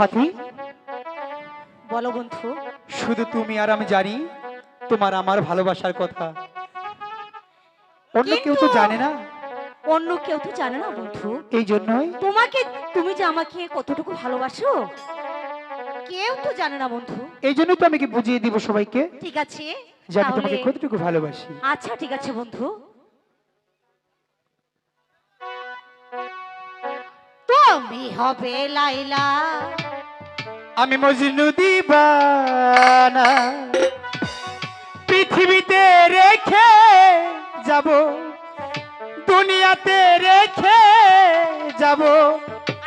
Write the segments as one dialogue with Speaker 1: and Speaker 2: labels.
Speaker 1: সাথী
Speaker 2: বলো বন্ধু।
Speaker 1: শুধু তুমি আর আমি জানি তোমার আমার ভালোবাসার কথা। অন্য কেউ তো জানে না।
Speaker 2: অন্য কেউ তো জানে না বন্ধু।
Speaker 1: এই জন্যই।
Speaker 2: তোমাকে তুমি যে আমাকে কতটুকু ভালোবাসো কেউ তো জানে না বন্ধু।
Speaker 1: এই জন্যই তো আমি কি বুঝিয়ে দিব সবাইকে।
Speaker 2: ঠিক আছে
Speaker 1: যে আমি তোমাকে কতটুকু ভালোবাসি।
Speaker 2: আচ্ছা ঠিক আছে বন্ধু। তুমি হবে লাইলা।
Speaker 1: আমি মজনু দিবানা। পৃথিবীতে রেখে যাব দুনিয়াতে রেখে যাব।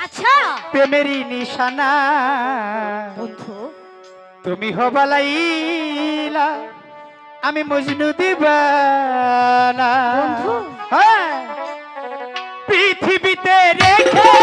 Speaker 2: আচ্ছা।
Speaker 1: প্রেমেরই নিশানা।
Speaker 2: বন্ধু।
Speaker 1: তুমি হবালাইলা আমি মজনু দিবানা।
Speaker 2: বন্ধু।
Speaker 1: হ্যাঁ। পৃথিবীতে রেখে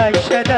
Speaker 3: ವರ್ಷದ